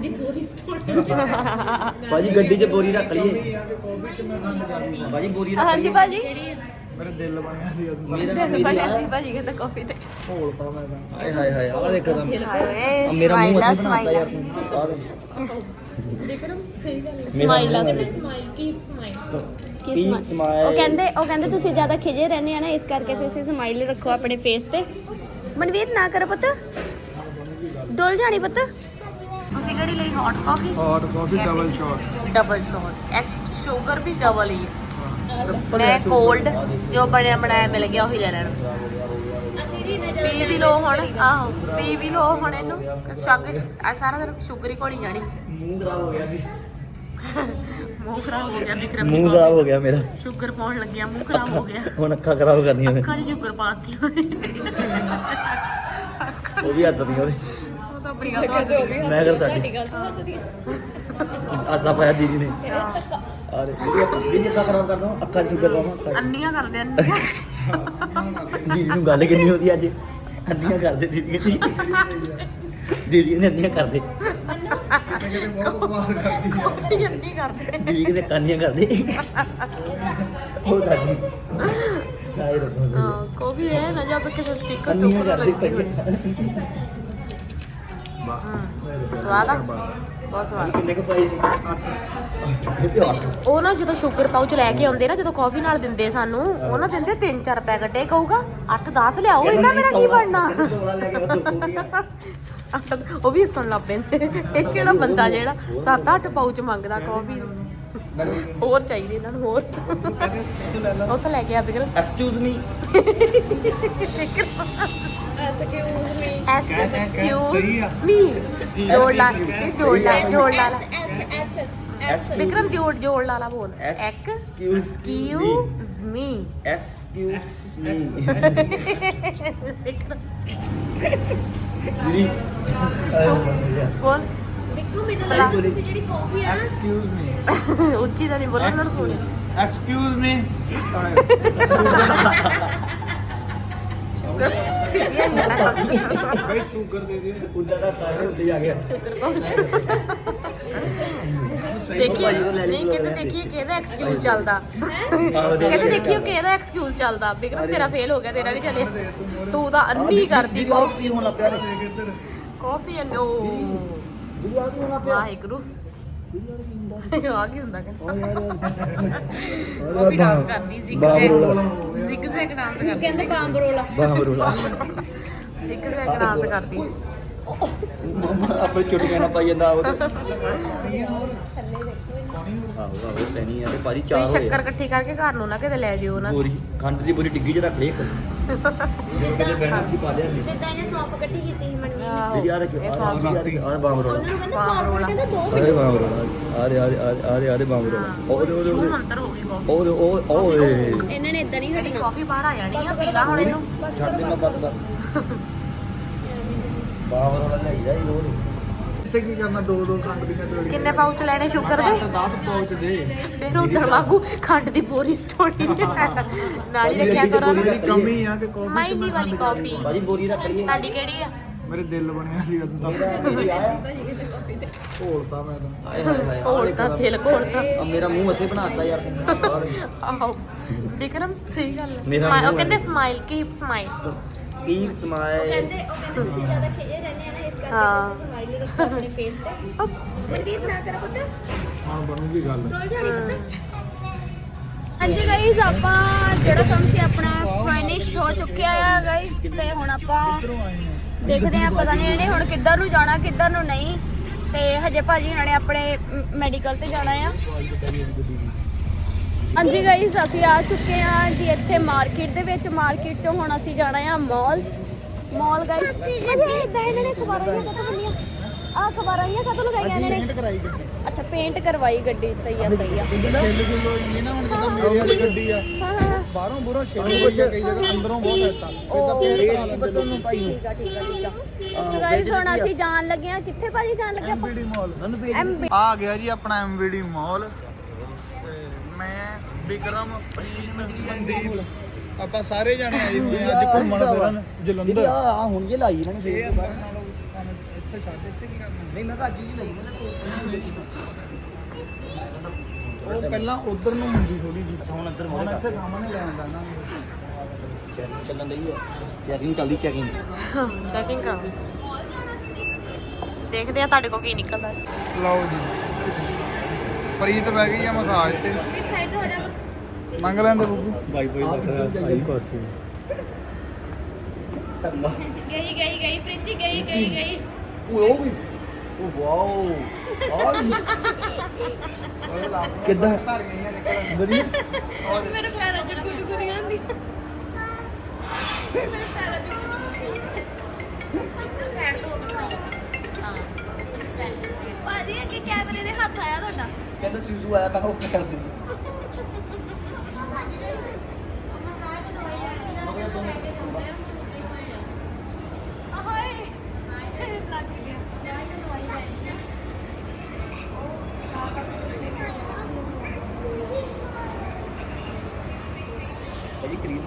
ਦੀ ਭਾਜੀ ਗੱਡੀ 'ਚ ਬੋਰੀ ਰੱਖ ਲਈਏ। ਭਾਜੀ ਬੋਰੀ ਰੱਖ ਹਾਂਜੀ ਲਈਏ। ਭਾਜੀ। ਮੇਰੇ ਦਿਲ ਬਣਿਆ ਸੀ ਮੇਰਾ ਨਾਮ ਭਾਜੀ ਮੇਰੀ ਅਸੀਂ ਭਾਜੀ ਕਹਿੰਦਾ ਕਾਫੀ ਤੇ। ਭੋਲਤਾ ਮੈਂ ਤਾਂ। ਹਾਏ ਹਾਏ ਹਾਏ ਆਹ ਦੇਖ ਤਾਂ ਹਾਏ ਆ ਮੇਰਾ ਮੂੰਹ ਸਮਾਈਲਾ ਅੱਥੇ ਬਣਾਤਾ ਯਾਰ ਸਮਾਈਲਾ ਤੂੰ ਆਹ ਦੇਖ। ਵਿਕਰਮ ਸਹੀ ਗੱਲ ਹੈ। ਸਮਾਈਲਾ ਸਮਾਈਲ ਕੀਪ ਸਮਾਈਲ ਕੀ ਕੀ smile? smile? ਉਹ ਕਹਿੰਦੇ ਉਹ ਕਹਿੰਦੇ ਤੁਸੀਂ ਜ਼ਿਆਦਾ ਖਿਜੇ ਰਹਿੰਦੇ ਆ ਨਾ ਇਸ ਕਰਕੇ ਤੁਸੀਂ ਸਮਾਈਲ ਰੱਖੋ ਆਪਣੇ ਫੇਸ ਤੇ। ਮਨਵੀਰ ਨਾ ਕਰੋ ਪੁੱਤ। ਡੁੱਲ ਜਾਣੀ ਪੁੱਤ। ਤੁਸੀਂ ਕਿਹੜੀ ਲਈ hot coffee hot coffee double shot double shot X sugar ਵੀ ਡਬਲ ਹੀ ਹੈ। ਮੈਂ ਕੋਲਡ ਜੋ ਬਣਿਆ ਬਣਾਇਆ ਮਿਲ ਗਿਆ ਉਹੀ ਲੈ ਲੈਣਾ। ਅਸੀਂ ਜੀ ਨਜ਼ਰ ਪੀ ਵੀ ਲੋ ਹੁਣ ਆਹੋ ਪੀ ਵੀ ਲੋ ਹੁਣ ਇਹਨੂੰ। ਸ਼ੱਕ ਆ ਸਾਰਾ ਦਿਨ ਸ਼ੂਗਰ ਹੀ ਘੋਲੀ ਜਾਣੀ। ਮੂੰਹ ਖਰਾਬ ਹੋ ਗਿਆ ਸੀ ਮੂੰਹ ਖਰਾਬ ਹੋ ਗਿਆ ਵਿਕਰਮ ਮੂੰਹ ਖਰਾਬ ਹੋ ਗਿਆ ਮੇਰਾ। ਸ਼ੂਗਰ ਪਾਉਣ ਲੱਗਿਆ ਮੂੰਹ ਖਰਾਬ ਹੋ ਗਿਆ। ਹੁਣ ਅੱਖਾਂ ਖਰਾਬ ਕਰਨੀਆਂ ਮੈਂ ਅੱਖਾਂ 'ਚ ਸ਼ੂਗਰ ਪਾਤੀ ਉਹ ਵੀ ਹੱਦ ਨਹੀਂ ਉਹਦੇ ਉਹ ਤਾਂ ਆਪਣੀ ਗੱਲ ਗਈ ਮੈਂ ਕਰ ਸਾਡੀ ਗੱਲ ਤੋਂ ਪਾਇਆ ਦੀਦੀ ਨੇ। ਅਰੇ ਦੀਦੀ ਅੱਖਾਂ ਦੀਦੀ ਅੱਖਾਂ ਖਰਾਬ ਕਰ ਦੋ ਅੱਖਾਂ 'ਚ ਸ਼ੂਗਰ ਪਾਵਾਂ ਅੱਖਾਂ। ਅੰਨੀਆਂ ਕਰਦੇ ਅੰਨੀਆਂ ਦੀਦੀ ਨੂੰ ਗੱਲ ਕਿੰਨੀ ਹੁੰਦੀ ਅੱਜ? ਅੰਨੀਆਂ ਕਰਦੇ ਦੀਦੀ ਕਹਿੰਦੀ ਦੀਦੀ ਨੇ ਅੰਨੀਆਂ ਕਰਦੇ ਕਿਤੇ ਬਹੁਤ ਬਕਵਾਸ ਕਰਦੀ ਆ ਕੋਈ ਅੰਨੀ ਕਰਦੇ ਦੀਦੀ ਕਹਿੰਦੇ ਕਾਨੀਆਂ ਕਰਦੇ ਉਹ ਦਾਦੀ। ਕਾਇ ਰੱਖੋ ਹਾਂ ਕੋਈ ਹੈ ਨਾ ਜਦ ਕਿਸੇ ਸਟicker ਅੰਨੀਆਂ ਸਟੁੱਕਰ ਕਰਦੇ ਲੱਗੀ ਹੋਈ। ਪਈ ਸਵਾਦ ਆ। ਬਹੁਤ ਸਵਾਦ। ਕਿੰਨੇ ਕੁ ਪਾਈ ਸੀ ਅੱਠ ਤੇ ਅੱਠ ਉਹ ਨਾ ਜਦੋਂ ਸ਼ੂਗਰ ਪਾਊਚ ਲੈ ਕੇ ਆਉਂਦੇ ਨਾ ਜਦੋਂ ਕਾਫੀ ਨਾਲ ਦਿੰਦੇ ਸਾਨੂੰ ਉਹ ਨਾ ਦਿੰਦੇ 3-4 ਪੈਕਟ ਇਹ ਕਹੂਗਾ 8-10 ਲਿਆਓ ਇਹਨਾਂ ਮੇਰਾ ਕੀ ਬਣਨਾ? ਉਹ ਵੀ ਸੁਣ ਲੱਗ ਪੈਂਦੇ ਇਹ ਕਿਹੜਾ ਬੰਦਾ ਜਿਹੜਾ 7-8 ਪਾਊਚ ਮੰਗਦਾ ਕਾਫੀ ਹੋਰ ਚਾਹੀਦੀ ਇਹਨਾਂ ਨੂੰ ਹੋਰ। ਉਹ ਤਾਂ ਲੈ ਕੇ ਆ Bikkar excuse me excuse me S ਆ। ਮੀ। ਜੋੜ ਲਾ ਇਹ ਜੋੜ ਲਾ ਜੋੜ ਲਾ। ਲਾ। ਐਸ ਐਸ ਵਿਕਰਮ ਜੋੜ ਜੋੜ ਲਾ ਲਾ ਬੋਲ। ਐਕ ਐਕਸਕਿਊਜ਼ ਕਿਊਜ਼ ਮੀ। Excuse me. ਬੋਲ। ਬਿੱਕੂ ਮੈਨੂੰ ਲੱਗਦਾ ਤੁਸੀਂ ਜਿਹੜੀ ਕਾਫੀ ਆ ਨਾ ਐਕਸਕਿਊਜ਼ ਮੀ। ਉੱਚੀ ਤਾਂ ਨਹੀਂ ਬੋਲਣਾ ਨਾ ਸੁਣੀ ਐਕਸਕਿਊਜ਼ ਮੀ। ਬਈ ਸ਼ੂਗਰ ਦੇ ਦੇ ਉਦਾਂ ਦਾ ਸਾਰੇ ਉੱਤੇ ਜਾ ਗਿਆ ਦੇਖੀ ਨਹੀਂ ਕਹਿੰਦੇ ਦੇਖੀਏ ਕਿਹਦਾ ਐਕਸਕਿਊਜ਼ ਚੱਲਦਾ। ਕਹਿੰਦੇ ਦੇਖੀਓ ਕਿਹਦਾ ਐਕਸਕਿਊਜ਼ ਚੱਲਦਾ। ਬਿਕਰਮ ਤੇਰਾ ਫੇਲ ਹੋ ਗਿਆ ਤੇਰਾ ਨਹੀਂ ਚੱਲਿਆ। ਤੂੰ ਤਾਂ ਅੰਨੀ ਕਰਦੀ ਬਹੁਤ। ਕੀ ਹੋਣ ਲੱਗ ਪਿਆ? ਕਾਫੀ ਅੰਨੋ ਦੀਦੀ ਆ ਆ ਕੀ ਹੁੰਦਾ ਕਹਿੰਦਾ? ਉਹ ਉਹ ਵੀ ਡਾਂਸ ਕਰਦੀ zig zag zig zag dance ਕਰਦੀ ਕਹਿੰਦੇ ਬਾਂਬਰੋਲਾ। ਬਾਹਰੋਲਾ ਜ਼ਿਗ ਜ਼ੈਗ ਡਾਂਸ ਕਰਦੀ ਆਪਣੇ ਚੁਟਕੀਆਂ ਨਾ ਪਾਈ ਜਾਂਦਾ ਉਹ ਆਹੋ ਆਹੋ ਪੈਣੀ ਆ ਤੇ ਤੁਸੀਂ ਹੋਏ ਸ਼ੱਕਰ ਇਕੱਠੀ ਕਰਕੇ ਘਰ ਨੂੰ ਨਾ ਕਿਤੇ ਲੈ ਜਿਓ ਨਾ। ਬੋਰੀ ਖੰਡ ਦੀ ਬੋਰੀ ਡਿੱਗੀ 'ਚ ਰੱਖ ਲਈ ਇੱਕ। ਕਦੇ ਬੈਠ ਕੇ ਪਾ ਲਿਆ ਨਹੀਂ ਜਿੱਦਾਂ ਇਹਨੇ ਸੌਂਫ ਇਕੱਠੀ ਕੀਤੀ ਸੀ ਮਨਵੀਰ ਨੇ। ਆਹੋ। ਆ ਦੇਖੋ ਇਹ ਆ ਸੌਂਫ ਦੀਦੀ ਆ ਬਾਹਰੋਲਾ ਉਹਨਾਂ ਨੂੰ ਕਹਿੰਦੇ ਬਾਂਬਰੋਲਾ। ਬਾਂਬਰੋਲਾ ਕਹਿੰਦੇ ਦੋ ਅਰੇ ਬਾਹਰੋਲਾ ਆ ਰੇ ਆ ਰੇ ਆ ਰੇ ਆ ਰੇ ਬਾਹਰੋਲਾ ਉਹਦੇ ਉਹਦੇ ਛੂ ਉਹਦੇ ਮੰਤਰ ਹੋ ਗਈ ਕਾਫੀ ਉਹਦੇ ਉਹ ਓਏ ਇਹਨਾਂ ਨੇ ਇਦਾਂ ਨਹੀਂ ਮੇਰੀ ਹਟਣਾ ਕਾਫੀ ਬਾਹਰ ਆ ਜਾਣੀ ਆ ਪੀਲਾ ਹੁਣ ਇਹਨੂੰ। ਛੱਡ ਦੇ ਮੈਂ ਬਸ ਬਸ ਬਾਹਰੋਲਾ ਲੈ ਜਾ ਇਹ ਲੋੜ ਇੱਥੇ ਕੀ ਕਰਨਾ ਦੋ ਦੋ ਖੰਡ ਦੀਆਂ ਜੋੜੀਆਂ ਕਿੰਨੇ ਪਾਊਚ ਲੈਣੇ ਸ਼ੂਗਰ ਦੇ? 10 ਪਾਉਚ ਦੇ। ਫਿਰ ਉਧਰ ਵਾਂਗੂ ਖੰਡ ਦੀ ਪੂਰੀ ਸਟੋਰੀ ਨਾਲ ਹੀ ਰੱਖਿਆ ਕਰੋ ਨਾ। ਜਿਹੜੀ ਕਮੀ ਆ ਕਿ ਕਾਫੀ ਸਮਾਈਲੀ ਵਾਲੀ ਕਾਫੀ ਭਾਜੀ ਬੋਰੀ ਰੱਖ ਲਈਏ। ਤੁਹਾਡੀ ਕਿਹੜੀ ਆ? ਮੇਰੇ ਦਿਲ ਬਣਿਆ ਸੀ ਉਦੋਂ ਮੇਰਾ ਮੇਰੀ ਭੋਲਤਾ ਮੈਂ ਤਾਂ। ਹਾਏ ਹਾਏ ਹਾਏ। ਘੋਲ ਤਾਂ ਦਿਲ ਘੋਲ ਤਾਂ। ਆ ਮੇਰਾ ਮੂੰਹ ਇੱਥੇ ਬਣਾਤਾ ਯਾਰ। ਆਹੋ। ਵਿਕਰਮ ਸਹੀ ਗੱਲ ਹੈ ਮੇਰਾ ਉਹ ਕਹਿੰਦੇ। ਸਮਾਈਲ ਕੀਪ ਸਮਾਈਲ ਕੀ ਸਮਾਏ ਕਹਿੰਦੇ ਉਹ ਕਹਿੰਦੇ ਤੁਸੀਂ ਜ਼ਿਆਦਾ ਖਿਜੇ ਰਹਿੰਦੇ ਆ ਨਾ ਇਸ ਕਰਕੇ ਹਾਂ। ਆਪਣੇ ਫੇਸ ਤੇ। ਮਨਵੀਰ ਨਾ ਕਰੋ ਪੁੱਤ। ਹੁਣ ਬਣੂਗੀ ਗੱਲ। ਰੋਲ ਜਾਣੀ ਪੁੱਤ। ਹਾਂਜੀ ਗਾਇਸ ਆਪਾਂ ਜਿਹੜਾ ਕੰਮ ਸੀ ਆਪਣਾ ਫਿਨਿਸ਼ ਹੋ ਚੁੱਕਿਆ ਆ ਗਾਇਸ ਤੇ ਹੁਣ ਆਪਾਂ ਦੇਖਦੇ ਆ ਪਤਾ ਨਹੀਂ ਇਹਨੇ ਹੁਣ ਕਿੱਧਰ ਨੂੰ ਜਾਣਾ ਕਿੱਧਰ ਨੂੰ ਨਹੀਂ। ਤੇ ਹਜੇ ਭਾਜੀ ਇਹਨਾਂ ਨੇ ਆਪਣੇ ਮੈਡੀਕਲ ਤੇ ਜਾਣਾ ਆ। ਹਾਂਜੀ ਗਾਇਸ ਅਸੀਂ ਆ ਚੁੱਕੇ ਆ ਜੀ ਇੱਥੇ ਮਾਰਕੀਟ ਦੇ ਵਿੱਚ। ਮਾਰਕੀਟ ਚੋਂ ਹੁਣ ਅਸੀਂ ਜਾਣਾ ਆ ਮਾਲ ਮਾਲ ਗਾਇਸ ਇਦਾਂ ਇਹਨਾਂ ਨੇ ਖਬਰਾਂ ਹੀ ਕਦੋਂ ਬੰਨੀਆਂ ਆ ਖਬਰਾਂ ਹੀ ਕਦੋਂ ਲਗਾਈਆਂ ਇਹਨਾਂ ਨੇ? ਕਰਾਈ ਗੱਡੀ। ਅੱਛਾ ਪੇਂਟ ਕਰਵਾਈ ਗੱਡੀ ਸਹੀ ਆ ਸਹੀ ਆ। ਛਿੱਲ ਛਿੱਲ ਹੋਈ ਨਹੀਂ ਨਾ ਹੁਣ ਜਦੋਂ ਮੇਰੇ ਵਾਲੀ ਗੱਡੀ ਆ। ਹਾਂ ਹਾਂ। ਬਾਹਰੋਂ ਬੁਰਾ ਛਿੱਲ ਹੋਈ ਆ ਕਈ ਜਗ੍ਹਾ ਅੰਦਰੋਂ ਬਹੁਤ ਹੱਟਾ ਇਹਦਾ ਪੇੜ ਕਰਾ ਲੈਂਦੇ ਲੋਕ ਨੂੰ ਭਾਈ ਨੂੰ ਠੀਕ ਆ ਠੀਕ ਆ। ਠੀਕ ਆ ਤੇ ਗਾਇਸ ਹੁਣ ਅਸੀਂ ਜਾਣ ਲੱਗੇ ਆ ਕਿੱਥੇ ਭਾਜੀ ਜਾਣ ਲੱਗੇ ਆਪਾਂ? ਐਮਬੀਡੀ ਮਾਲ ਐਮ ਆ ਗਿਆ ਜੀ ਆਪਣਾ ਐਮਬੀਡੀ ਮਾਲ ਤੇ ਮੈਂ ਵਿਕਰਮ ਪ੍ਰੀਤ ਮਨਦੀਪ ਆਪਾਂ ਸਾਰੇ ਜਾਣੇ ਆਏ ਹੋਏ ਆ ਅੱਜ ਘੁੰਮਣ ਫਿਰਨ। ਜਲੰਧਰ ਆ ਹੁਣ ਜੇ ਲਾਈ ਇਹਨਾਂ ਨੇ ਇਹ ਫੇਰ ਅੰਦਰ ਨਾਲੋਂ ਸਾਨੂੰ ਇੱਥੇ ਛੱਡ ਇੱਥੇ ਕੀ ਕਰਨਾ? ਨਹੀਂ ਮੈਂ ਕਿਹਾ ਅੱਜ ਹੀ ਲਾਈ ਮੈਂ ਉਹ ਪਹਿਲਾਂ ਉਧਰ ਨੂੰ ਹੁੰਦੀ ਥੋੜੀ ਜੀ ਹੁਣ ਅੰਦਰ ਹੁਣ ਮੋੜੇ ਇੱਥੇ ਸਾਹਮਣੇ ਲੈ ਆਉਂਦਾ ਨਾ। ਚੱਲਣ ਲਈ ਹੈ ਚੈਕਿੰਗ ਚੱਲਦੀ ਚੈਕਿੰਗ। ਚੈਕਿੰਗ ਕਰਾਓ ਦੇਖਦੇ ਆ ਤੁਹਾਡੇ ਕੋਲ ਕੀ ਨਿਕਲਦਾ। ਲਓ ਜੀ। ਪ੍ਰੀਤ ਬਹਿ ਗਈ ਆ ਮਸਾਜ ਤੇ। ਸਾਈਡ ਹੋ ਜਾ ਮੰਗ ਲੈਂਦੇ ਬੁੱਬੂ। ਬਾਈ ਬਾਈ ਹਾਈ। ਕਾਸਟਿਊਮ ਗਈ ਗਈ ਗਈ ਪ੍ਰੀਤੀ ਗਈ ਗਈ ਗਈ। ਉਹ ਉਹ ਵੀ ਉਹ ਵਾਓ ਆ ਵੀ। ਕਿੱਦਾਂ? ਧਰ ਗਈਆਂ ਨਿਕਲਣ ਵਧੀਆ। ਮੇਰੇ ਪੈਰਾਂ ਚ ਗੁੱਡ ਗੁੱਡੀਆਂ ਆਂਦੀ ਮੇਰੇ ਪੈਰਾਂ ਚ ਸਾਈਡ ਤੋਂ ਹਾਂ ਸਾਈਡ ਭਾਜੀ ਅੱਗੇ ਕੈਮਰੇ ਦੇ ਹੱਥ ਆਇਆ ਤੁਹਾਡਾ। ਕਹਿੰਦਾ ਚੂਸੂ ਆਇਆ ਮੈਂ ਕਿਹਾ ਓਕੇ ਕਰ ਦਿੰਦੀ ਹਾਏ ਲੱਗ ਗਿਆ ਭਾਜੀ ਕਰੀਮ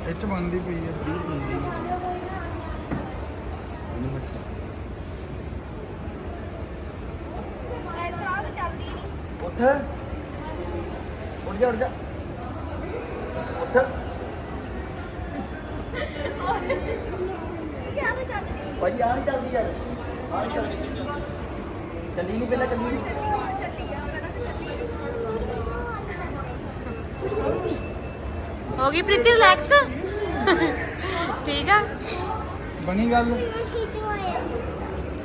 ਇਹ ਚ ਬੰਦੀ ਪਈ ਆ ਐ ਤਾਂ ਚੱਲਦੀ ਨਹੀਂ ਉੱਠ। ਉੱਠ ਜਾ ਉੱਠ ਜਾ। ਉੱਠ। ਕਿਹਾ ਤਾਂ ਚੱਲਦੀ ਨਹੀਂ ਭਾਜੀ ਆ ਨਹੀਂ ਚੱਲਦੀ ਯਾਰ। ਆ ਨਹੀਂ ਚੱਲਦੀ। ਚੱਲੀ ਨਹੀਂ ਪਹਿਲਾਂ ਚੱਲੀ ਨਹੀਂ ਚੱਲੀ ਆ ਮੈਂ ਤਾਂ ਚੱਲੀ ਹੋ ਗਈ ਪ੍ਰੀਤੀ ਰਿਲੈਕਸ ਠੀਕ ਆ। ਬਣੀ ਗੱਲ।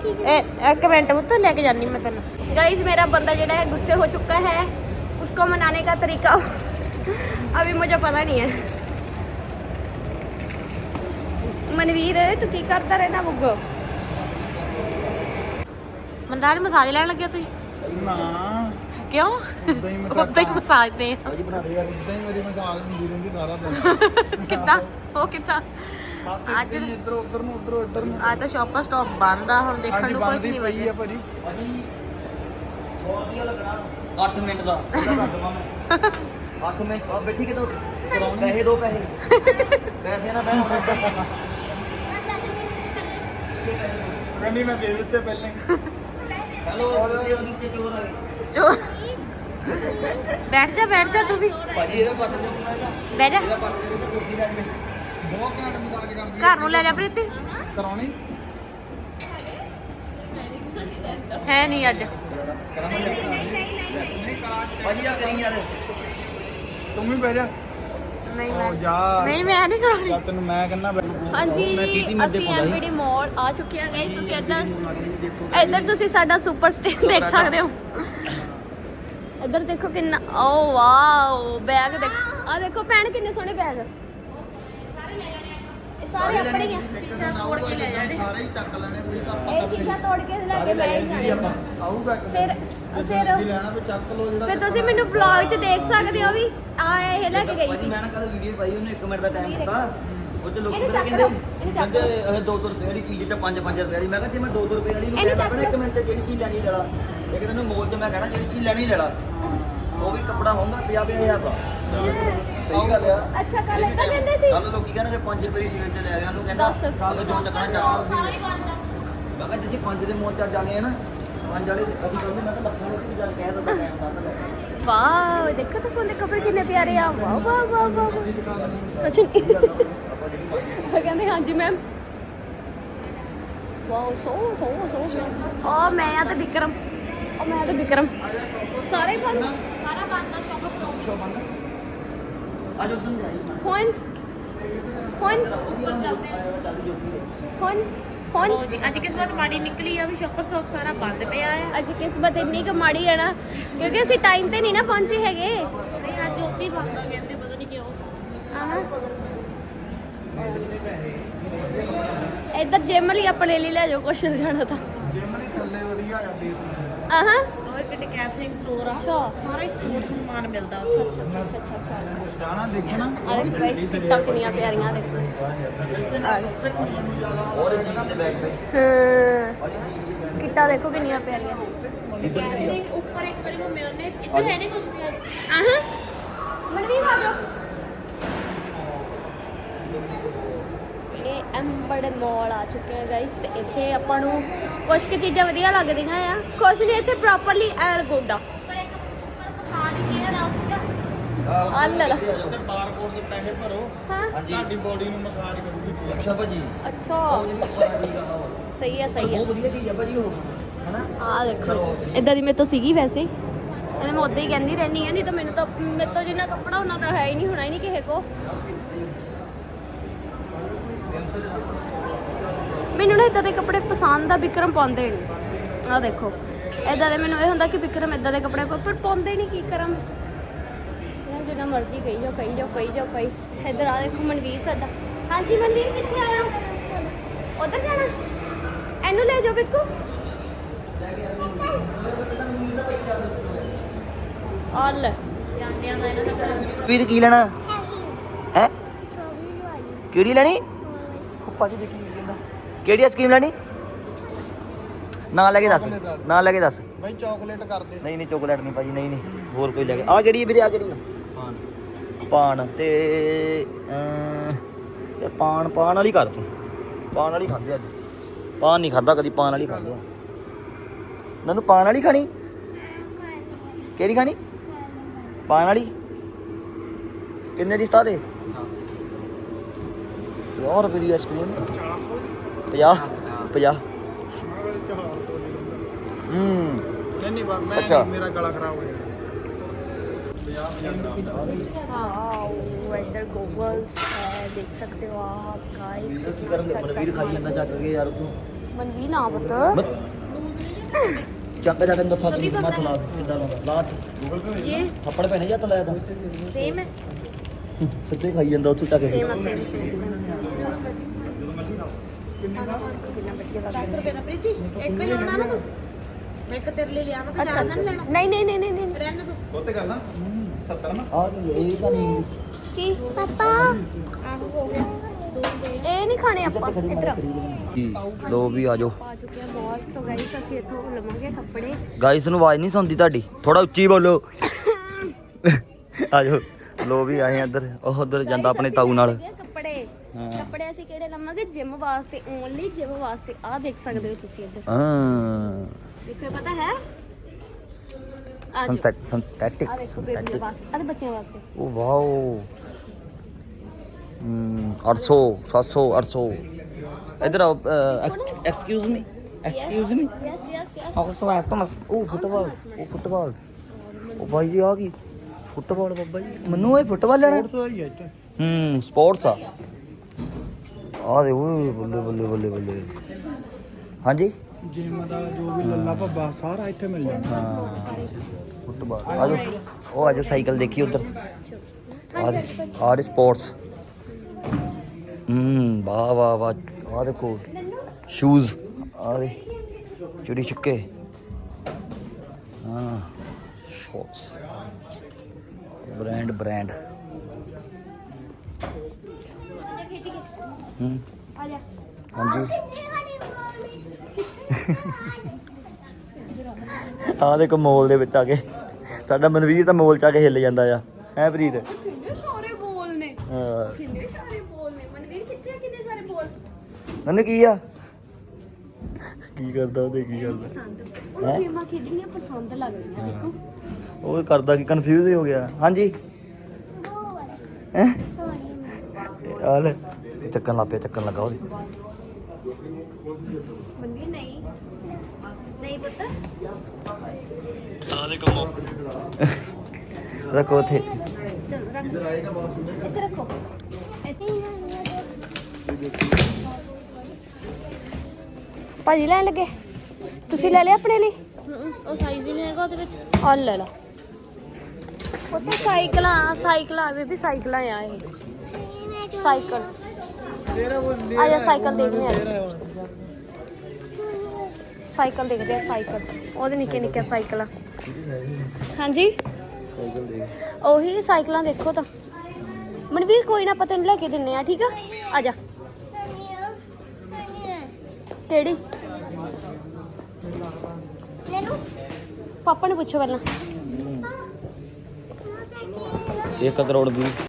ਇਹ ਇੱਕ ਮਿੰਟ ਪੁੱਤ ਲੈ ਕੇ ਜਾਨੀ ਮੈਂ ਤੈਨੂੰ गाइस मेरा बंदा जेड़ा है गुस्से हो चुका है उसको मनाने का तरीका अभी मुझे पता नहीं है मनवीर तू की करता रहना बुग्गो ਮੰਡਾਲ ਮਸਾਜ ਲੈਣ ਲੱਗਿਆ ਤੁਸੀਂ ਨਾ ਕਿਉਂ ਉਦਾਂ ਹੀ ਮੈਂ ਉੱਦਾਂ ਹੀ ਮਸਾਜ ਦੇ ਭਾਜੀ ਬਣਾ ਦੇ ਯਾਰ ਇਦਾਂ ਹੀ ਮੇਰੀ ਮਸਾਜ ਹੁੰਦੀ ਰਹਿੰਦੀ ਸਾਰਾ ਦਿਨ ਕਿੱਦਾਂ ਉਹ ਕਿੱਦਾਂ ਬਸ ਅੱਜ- ਇੱਧਰ ਉੱਧਰ ਨੂੰ ਉੱਧਰ ਇੱਧਰ ਨੂੰ। ਅੱਜ ਤਾਂ ਸ਼ਾਪਰ ਸਟਾਕ ਬੰਦ ਆ ਹੁਣ ਦੇਖਣ ਨੂੰ ਕੁਝ ਨਹੀਂ ਪਈ ਆ ਬਚਿਆ ਭਾਜੀ। ਭਾਜੀ 100 ਰੁਪਿਆ ਲੱਗਣਾ। 8 ਮਿੰਟ ਦਾ। ਕਰ ਦਵਾਂ ਮੈਂ। 8 ਮਿੰਟ ਆ ਬੈਠੀ ਕਿਦੋਂ ਪੈਸੇ ਦੋ ਪੈਸੇ। ਪੈਸੇ ਨਾ ਮੈਂ ਹੁਣ ਕਹਿੰਦੀ ਮੈਂ ਦੇ ਦਿੱਤੇ ਪਹਿਲਾਂ। ਹੀ ਹੈਲੋ ਉਹਦੇ ਚੋਰ ਆ? ਗਏ ਜੋ ਬੈਠ ਜਾ ਬੈਠ ਜਾ ਤੂੰ ਵੀ। ਭਾਜੀ ਇਹਦਾ ਪੱਤ ਦੇ ਬਹਿ ਜਾ। ਇਹਦਾ ਪੱਤ ਤੇ ਕੁਰਸੀ ਲੈ ਕੇ ਬਹੁਤ ਘੈਂਟ ਮਸਾਜ ਕਰਦੀ ਘਰ ਨੂੰ ਲੈ ਜਾ ਪ੍ਰੀਤੀ। ਕਰਾਉਣੀ? ਹੈ ਨਹੀਂ ਅੱਜ। ਨਹੀਂ ਕਾਜ ਭਾਜੀ ਆ ਕਰੀ ਯਾਰ। ਤੂੰ ਵੀ ਬਹਿ ਜਾ। ਨਹੀਂ ਓ ਮੈਂ ਜਾ। ਨਹੀਂ ਮੈਂ ਨਹੀਂ ਕਰਾਉਣੀ। ਤੈਨੂੰ ਮੈਂ ਕਹਿੰਦਾ ਹਾਂਜੀ ਅਸੀਂ। ਐਮਪੀਡੀ ਮੋਲ ਆ ਚੁੱਕੇ ਹਾਂ ਗਾਇਸ ਤੁਸੀਂ ਇੱਧਰ ਇੱਧਰ ਤੁਸੀਂ ਸਾਡਾ ਸੁਪਰ ਸਟੇਨ ਦੇਖ ਸਕਦੇ ਹੋ। ਇੱਧਰ ਦੇਖੋ ਕਿੰਨਾ ਓ ਵਾਓ ਬੈਗ ਦੇਖ ਆ ਦੇਖੋ ਭੈਣ ਕਿੰਨੇ ਸੋਹਣੇ ਬੈਗ। ਸਾਰੇ ਆਪਣੇ ਹੀ ਆ। ਸ਼ੀਸ਼ਾ ਤੋੜ ਕੇ ਲੈ ਜਾਣੇ। ਸਾਰੇ ਹੀ ਚੱਕ ਲੈਣੇ ਵੀ ਤਾਂ ਆਪਾਂ ਇਹ ਸ਼ੀਸ਼ਾ ਤੋੜ ਕੇ ਲੈ ਕੇ ਲੈ ਬੈਠ ਜਾਂਦੀ ਆਪਾਂ ਆਊਗਾ ਇੱਕ ਫਿਰ। ਫਿਰ ਲੈਣਾ ਵੀ ਚੱਕ ਲਓ ਜਿਹੜਾ ਫਿਰ ਤੁਸੀਂ ਮੈਨੂੰ ਵਲੌਗ 'ਚ ਦੇਖ ਸਕਦੇ ਹੋ ਵੀ ਆ ਇਹ ਲੈ ਕੇ ਗਈ ਭਾਜੀ ਸੀ ਮੈਂ ਨਾ ਕੱਲ ਵੀਡੀਓ ਪਾਈ ਉਹਨੇ 1 ਮਿੰਟ ਦਾ ਟਾਈਮ ਦਿੱਤਾ। ਉਹ ਤੇ ਲੋਕੀ ਇਹਨੂੰ ਪਤਾ ਚੱਕ ਕਹਿੰਦੇ ਲਓ, ਇਹਨੂੰ ਚੱਕ ਕਹਿੰਦੇ ਇਹ 200 ਰੁਪਏ ਵਾਲੀ ਚੀਜ਼ ਤੇ 5-5 ਰੁਪਏ ਵਾਲੀ। ਮੈਂ ਕਿਹਾ ਜੇ ਮੈਂ 200 ਰੁਪਏ ਵਾਲੀ ਨੂੰ ਇਹਨੂੰ ਕਹਿਣਾ ਚੱਕ ਪੈਣਾ 1 ਮਿੰਟ ਤੇ ਜਿਹੜੀ ਚੀਜ਼ ਲੈਣੀ ਲੈਣਾ? ਲੇਕਿਨ ਇਹਨੂੰ ਮੋਲ 'ਚ ਮੈਂ ਕਹਿਣਾ ਜਿਹੜੀ ਚੀਜ਼ ਲੈਣੀ ਲੈਣਾ? ਉਹ ਵੀ ਕੱਪੜਾ ਹੁੰਦਾ 50 ਹਜ਼ਾਰ ਦਾ। ਸਹੀ ਗੱਲ ਆ। ਅੱਛਾ ਕੱਲ ਏਦਾਂ ਕਹਿੰਦੇ ਸੀ? ਕੱਲ ਲੋਕੀ ਕਹਿੰਦੇ 5 ਰੁਪਏ ਦੀ ਸਿਗਰਟ ਤੇ ਲੈ ਗਿਆ ਉਹਨੂੰ ਕਹਿੰਦਾ ਦੱਸ। ਕੱਲ ਜੋ ਚੱਕਣਾ ਚੱਕ ਮੈਂ ਕਿਹਾ ਜੀ 5 ਦੇ ਮੋਲ 'ਚ ਜਾਣੇ ਆ ਨਾ ਪੰਜ ਵਾਲੇ ਅਸੀਂ ਕੱਲ ਨੂੰ ਮੈਂ ਤਾਂ ਲੱਖਾਂ ਲੋਕੀ ਜਾ ਕੇ ਕਹਿ ਦਿੰਦਾ ਟਾਈਮ ਦੱਸ ਲੈ ਵਾਓ ਦੇਖੋ ਤਾਂ ਕੋਲੇ ਕੱਪੜੇ ਕਿੰਨੇ ਪਿਆਰੇ ਆ। ਵਾਓ ਵਾਓ ਵਾਓ ਵਾਓ ਕੁਛ ਨਹੀਂ ਉਹ ਕਹਿੰਦੇ ਹਾਂਜੀ ਮੈਮ ਵਾਓ ਸੋ ਸੋ ਸੋ। ਆ ਮੈਂ ਆ ਤੇ ਵਿਕਰਮ। ਆ ਮੈਂ ਤੇ ਵਿਕਰਮ। ਸਾਰੇ ਬੰਦ ਸਾਰਾ ਬੰਦਾ ਸ਼ੌਪ ਸਟਾਪ ਅੱਜ ਉਦੋਂ ਜਾਈ ਹੁਣ ਹੁਣ ਹੁਣ ਹੁਣ ਲੋ ਜੀ ਅੱਜ ਕਿਸਮਤ ਮਾੜੀ ਨਿਕਲੀ ਆ ਵੀ ਸ਼ੌਪਰ ਸ਼ਾਪ ਸਾਰਾ ਬੰਦ ਪਿਆ ਆ। ਅੱਜ ਕਿਸਮਤ ਇੰਨੀ ਕੁ ਮਾੜੀ ਹੈ ਨਾ ਕਿਉਂਕਿ ਅਸੀਂ ਟਾਈਮ ਤੇ ਨਹੀਂ ਨਾ ਪਹੁੰਚੇ ਹੈਗੇ। ਨਹੀਂ ਅੱਜ ਉੱਤੀ ਬੰਦ ਆ ਕਹਿੰਦੇ ਪਤਾ ਨਹੀਂ ਕਿਉਂ। ਆਹਾਂ ਇੱਧਰ ਜਿਮ ਲਈ ਆਪਣੇ ਲਈ ਲੈ ਜਾਓ ਕੁਛ ਜਾਣਾ ਤਾਂ। ਜਿਮ ਨਹੀਂ ਥੱਲੇ ਵਧੀਆ ਆ ਦੇਖ ਨੂੰ। ਆਹਾਂ। ਇੱਕ ਕੈਥਰਿੰਗ ਸਟੋਰ ਆ ਅੱਛਾ। ਸਾਰਾ ਹੀ ਸਪੋਰਟਸ ਸਮਾਨ ਮਿਲਦਾ। ਅੱਛਾ ਅੱਛਾ ਅੱਛਾ ਅੱਛਾ ਅੱਛਾ ਜਾਣਾ ਦੇਖਣਾ ਆਲੇ ਗਾਇਸ ਕਿੱਟਾਂ ਕਿੰਨੀਆਂ ਪਿਆਰੀਆਂ ਦੇਖੋ। ਹਾਂ। ਕਿੱਟਾਂ ਦੇਖੋ ਕਿੰਨੀਆਂ ਪਿਆਰੀਆਂ। ਨਹੀਂ ਉੱਪਰ ਇੱਕ ਵਾਰੀ ਘੁੰਮੇ ਉਹਨੇ। ਇੱਧਰ ਹੈ ਨਹੀਂ ਕੁਝ ਵੀ ਆਹਾਂ। ਮਨਵੀਰ ਆ ਜਾ ਇਹ ਐਂਬੜ ਮਾਲ ਆ ਚੁੱਕੇ ਆ ਗਾਇਸ ਤੇ ਇੱਥੇ ਆਪਾਂ ਨੂੰ ਕੁਝ ਕੁ ਚੀਜ਼ਾਂ ਵਧੀਆ ਲੱਗਦੀਆਂ ਆ। ਕੁਝ ਨਹੀਂ ਇੱਥੇ ਪ੍ਰੋਪਰਲੀ ਐਰ ਗੋਡਾ ਪਰ ਇੱਕ ਪਰ ਕੀ ਹੈ ਅੱਲ ਲਾ ਤੇ ਬਾਰਕੋਡ ਦੇ ਪੈਸੇ ਭਰੋ ਹਾਂ। ਤੁਹਾਡੀ ਬੋਡੀ ਨੂੰ ਮਸਾਜ ਕਰੂਗੀ। ਅੱਛਾ ਭਾਜੀ। ਅੱਛਾ। ਸਹੀ ਆ ਸਹੀ ਆ। ਬਹੁਤ ਵਧੀਆ ਚੀਜ਼ ਆ ਭਾਜੀ ਉਹ। ਹਨਾ? ਆ ਦੇਖੋ ਇਦਾਂ ਦੀ ਮੇਰੇ ਤੋਂ ਸੀਗੀ ਵੈਸੇ। ਇਹਨੇ ਮੈਂ ਉਦਾਂ ਹੀ ਕਹਿੰਦੀ ਰਹਿਣੀ ਆ ਨਹੀਂ ਤਾਂ ਮੈਨੂੰ ਤਾਂ ਮੇਰੇ ਤੋਂ ਜਿੰਨਾ ਕੱਪੜਾ ਉਹਨਾਂ ਤਾਂ ਹੈ ਹੀ ਨਹੀਂ ਹੋਣਾ ਹੀ ਨਹੀਂ ਕਿਸੇ ਕੋ ਮੈਨੂੰ ਨਾ ਇਦਾਂ ਦੇ ਕੱਪੜੇ ਪਸੰਦ ਆ ਵਿਕਰਮ ਪਾਉਂਦੇ ਨਹੀਂ ਆ ਦੇਖੋ ਇਦਾਂ ਦੇ ਮੈਨੂੰ ਇਹ ਹੁੰਦਾ ਕਿ ਵਿਕਰਮ ਇਦਾਂ ਦੇ ਕੱਪੜੇ ਪਾ- ਪਰ ਪਾਉਂਦੇ ਨਹੀਂ ਕੀ ਕਰਾਂ ਮੈਂ ਜਿੰਨਾ ਮਰਜ਼ੀ ਕਹੀ ਜਾਓ ਕਹੀ ਜਾਓ ਕਹੀ ਜਾਓ ਕਹੀ ਇਧਰ ਆ ਦੇਖੋ ਮਨਵੀਰ ਸਾਡਾ। ਹਾਂਜੀ ਮਨਵੀਰ ਕਿੱਥੇ ਆਇਆ? ਉਧਰ ਜਾਣਾ। ਇਹਨੂੰ ਲੈ ਜਾਓ ਬਿੱਕੂ। ਆਲ ਜਾਂਦਿਆਂ ਦਾ ਇਹਨਾਂ ਦਾ ਘਰ ਵੀਰ ਕੀ ਲੈਣਾ ਹੈ ਕਿਹੜੀ ਲੈਣੀ? ਫੁੱਪਾ ਜੀ ਦੇਖੀ। ਕਿਹੜੀ ਆਈਸਕ੍ਰੀਮ ਲੈਣੀ? ਨਾਂ ਲੈ ਕੇ ਦੱਸ ਨਾਂ ਲੈ ਕੇ ਦੱਸ। ਬਈ ਚਾਕਲੇਟ ਕਰ ਦੇ ਨਹੀਂ ਨਹੀਂ ਚੋਕਲੇਟ ਨਹੀਂ ਭਾਜੀ ਨਹੀਂ ਨਹੀਂ ਹੋਰ ਕੋਈ ਲੈ ਕੇ। ਆ ਕਿਹੜੀ ਹੈ ਵੀਰੇ ਆ ਕਿਹੜੀ ਆ? ਪਾਨ। ਤੇ ਯਾਰ ਪਾਨ ਪਾਨ ਵਾਲੀ ਕਰ ਤੂੰ। ਪਾਨ ਵਾਲੀ ਖਾਂਦੇ ਅੱਜ। ਪਾਨ ਨਹੀਂ ਖਾਂਦਾ ਕਦੀ ਪਾਨ ਵਾਲੀ ਖਾਂਦੇ ਆ। ਨਨੂੰ ਪਾਨ ਵਾਲੀ ਖਾਣੀ? ਕਿਹੜੀ ਖਾਣੀ? ਪਾਨ ਵਾਲੀ? ਕਿੰਨੇ ਦੀ ਸਤਾ ਦੇ? 50 ਰੁਪਏ ਦੀ ਆਈਸਕ੍ਰੀਮ। 50 50 ਹੂੰ। ਨਹੀਂ ਬਾ ਮੈਂ ਅੱਛਾ। ਨਹੀਂ, ਮੇਰਾ ਗਲਾ ਖਰਾਬ ਹੋ ਗਿਆ। हाँ वेदर गोगल्स है देख सकते हो आप गाइस ਕੀ ਕਰਨ ਦੇ ਮਨਵੀਰ ਖਾਈ ਜਾਂਦਾ ਚੱਕ ਕੇ ਯਾਰ ਤੂੰ मनवीर ना बता मत ਚੱਕ ਜਾ ਕੇ ਅੰਦਰ ਫਸ ਗਈ ਮੱਥ ਲਾ ਕਿੱਦਾਂ ਲਾਉਂਦਾ? ਲਾ ये ਥੱਪੜ ਪੈਣੇ ਜਾਂ ਤਲਾਇਆ ਤਾਂ? सेम है ਸੱਚੇ ਖਾਈ ਜਾਂਦਾ ਉੱਥੇ ਚੱਕ ਕੇ। सेम है सेम सेम सेम सेम ਲੋ ਵੀ ਨੂੰ ਆਵਾਜ਼ ਨਹੀਂ ਸੁਣਦੀ ਤੁਹਾਡੀ। ਥੋੜਾ ਉੱਚੀ ਬੋਲੋ। ਆਜੋ ਲੋ ਵੀ ਆਏ ਇੱਧਰ। ਉਹ ਉੱਧਰ ਜਾਂਦਾ ਆਪਣੇ ਤਾਊ ਨਾਲ। ਕੱਪੜੇ ਅਸੀਂ ਕਿਹੜੇ ਲਵਾਂਗੇ? ਜਿਮ ਵਾਸਤੇ ਓਨਲੀ ਜਿਮ ਵਾਸਤੇ। ਆਹ ਦੇਖ ਸਕਦੇ ਹੋ ਤੁਸੀਂ ਇੱਧਰ। ਹਾਂ। ਦੇਖੋ ਇਹ ਪਤਾ ਹੈ? ਆ ਜਾਓ। ਸਿੰਥੈਟਿਕ ਆ ਦੇਖੋ ਬੇਬੀ ਸਿੰਥੈਟਿਕ ਵਾਸਤੇ ਆਹ ਬੱਚਿਆਂ ਵਾਸਤੇ। ਉਹ ਵਾਓ। ਹਮ 800 700 800 ਇਧਰ ਆਓ excuse me excuse me yes yes yes ਆਹ ਸੋ ਐਸੋ ਉਹ ਫੁੱਟਬਾਲ ਉਹ ਫੁੱਟਬਾਲ। ਉਹ ਭਾਈ ਜੀ ਆ ਗਈ। ਫੁੱਟਬਾਲ ਬੱਬਾ ਜੀ। ਮੈਨੂੰ ਇਹ ਫੁੱਟਬਾਲ ਲੈਣਾ ਤੋਂ ਹੀ ਹੈ ਹੂੰ ਸਪੋਰਟਸ ਆ। ਆ ਦੇ ਓਏ ਬੱਲੇ ਬੱਲੇ ਬੱਲੇ ਬੱਲੇ। ਹਾਂਜੀ? ਜਿਮ ਦਾ ਜੋ ਵੀ ਲੱਲਾ ਭੱਬਾ ਸਾਰਾ ਇੱਥੇ ਮਿਲ ਜਾਂਦਾ। ਹਾਂ। ਫੁੱਟਬਾਲ। ਆ ਜਾਓ ਉਹ ਆ ਜਾਓ ਸਾਈਕਲ ਦੇਖੀ ਉਧਰ। ਆ ਦੇ ਆ ਦੇ ਸਪੋਰਟਸ। ਹੂੰ ਵਾਹ ਵਾਹ ਵਾਹ। ਆ ਦੇਖੋ ਸ਼ੂਜ਼ ਆ ਦੇ ਚਿੜੀ ਛਿੱਕੇ ਹਾਂ ਸ਼ੋਰਟਸ ਬ੍ਰਾਂਡ ਬ੍ਰਾਂਡ ਹੂੰ ਆ ਜਾ ਹਾਂਜੀ। ਆ ਦੇਖੋ ਮੋਲ ਦੇ ਵਿੱਚ ਆ ਕੇ। ਸਾਡਾ ਮਨਵੀਰ ਤਾਂ ਮੋਲ ਚ ਆ ਕੇ ਹਿੱਲ ਜਾਂਦਾ ਆ। ਹੈ ਪ੍ਰੀਤ? ਕਿੰਨੇ ਸਾਰੇ ਬੋਲ ਨੇ। ਹਾਂ। ਕਿੰਨੇ ਸਾਰੇ ਬੋਲ ਨੇ। ਮਨਵੀਰ ਕਿੱਥੇ ਆ? ਕਿੰਨੇ ਸਾਰੇ ਬੋਲ ਮੈਨੂੰ ਕੀ ਆ? ਕੀ ਕਰਦਾ ਉਹਦੇ ਕੀ ਕਰਦਾ? ਪਸੰਦ ਉਹ ਗੇਮਾਂ ਖੇਡਣੀਆਂ ਪਸੰਦ ਲੱਗਦੀਆਂ ਦੇਖੋ। ਉਹ ਕਰਦਾ ਕਿ? ਕਨਫਿਊਜ਼ ਹੀ ਹੋ ਗਿਆ। ਹਾਂਜੀ। ਹੈਂ? ਆ ਲੈ ਚੱਕਣ ਲੱਗ ਪਿਆ ਚੱਕਣ ਲੱਗਾ ਉਹਦੇ। ਮਨਵੀਰ ਨਹੀਂ। ਨਹੀਂ ਪੁੱਤ। ਆ ਦੇਖੋ ਰੱਖੋ ਉੱਥੇ। ਚਲੋ ਰੱਖ ਇੱਥੇ ਰੱਖੋ। ਇੱਥੇ ਭਾਜੀ ਲੈਣ ਲੱਗੇ? ਤੁਸੀਂ ਲੈ ਲਿਆ ਆਪਣੇ ਲਈ? ਉਹ ਸਾਈਜ਼ ਹੀ ਨਹੀਂ ਹੈਗਾ ਉਹਦੇ ਵਿੱਚ। ਆ ਲੈ ਲਾ। ਉੱਥੇ ਸਾਈਕਲਾਂ ਸਾਈਕਲਾਂ ਬੇਬੀ ਸਾਈਕਲਾਂ ਆ ਇਹ। ਸਾਈਕਲ। ਆ ਜਾ ਸਾਈਕਲ ਦੇਖਦੇ ਆ ਸਾਈਕਲ ਦੇਖਦੇ ਆ ਸਾਈਕਲ। ਉਹਦੇ ਨਿੱਕੇ ਨਿੱਕੇ ਸਾਈਕਲ ਆ। ਹਾਂਜੀ? ਉਹੀ ਸਾਈਕਲਾਂ ਦੇਖੋ ਤਾਂ। ਮਨਵੀਰ ਕੋਈ ਨਾ ਪਤਾ ਨਹੀਂ ਲੈ ਕੇ ਦਿੰਨੇ ਆ ਠੀਕ ਆ? ਆ ਜਾ। ਕਿਹੜੀ? ਪਾਪਾ ਨੂੰ ਪੁੱਛੋ ਪਹਿਲਾਂ। 1 ਕਰੋੜ ਵੀ